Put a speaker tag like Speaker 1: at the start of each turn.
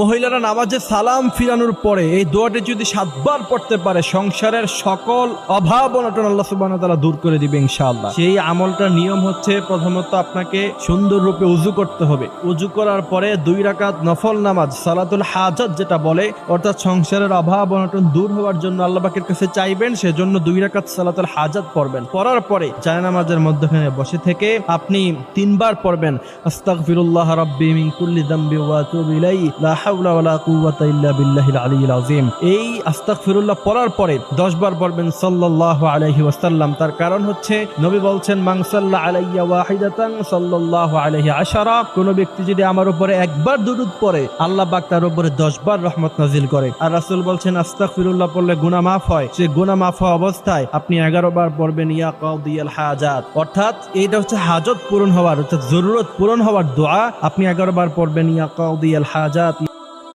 Speaker 1: মহিলারা নামাজে সালাম ফিরানোর পরে এই দোয়াটি যদি সাতবার পড়তে পারে, সংসারের সকল অভাব অনটন আল্লাহ ওয়া তাআলা দূর করে দিবে ইনশাআল্লাহ। সেই আমলটার নিয়ম হচ্ছে প্রথমত আপনাকে সুন্দর রূপে উজু করতে হবে। উজু করার পরে দুই রাকাত নফল নামাজ, সালাতুল হাজাত যেটা বলে, অর্থাৎ সংসারের অভাব অনটন দূর হওয়ার জন্য আল্লাহ পাকের কাছে চাইবেন, সেজন্য দুই রাকাত সালাতুল হাজাত পড়বেন। পড়ার পরে জায়নামাজের মধ্যখানে বসে থেকে আপনি তিনবার পড়বেন, আস্তাগফিরুল্লাহ রাব্বি মিন কুল্লি যামবি ওয়া ইলাইহি এই আস্তাগফিরুল্লাহ পড়ার পরে 10 বার পড়বেন আলাইহি ওয়াসাল্লাম। তার কারণ হচ্ছে নবী বলছেন সাল্লা আলাইয়া ওয়াহিদাতান সাল্লাল্লাহু আলাইহি আশারা। ব্যক্তি যদি আমার উপরে একবার দুরূদ পড়ে, আল্লাহ পাক তার উপরে 10 বার রহমত নাজিল করে। আর রাসূল বলছেন, আস্তাগফিরুল্লাহ পড়লে গুনাহ মাফ হয়। সে গুনাহ মাফ হওয়া অবস্থায় আপনি 11 বার পড়বেন, ইয়া কাউদিয়াল হাজাত। অর্থাৎ এটা হচ্ছে হাজত পূরণ হওয়ার, অর্থাৎ জরুরত পূরণ হওয়ার দোয়া। আপনি 11 বার পড়বেন, ইয়া কাউদিয়াল হাজাত।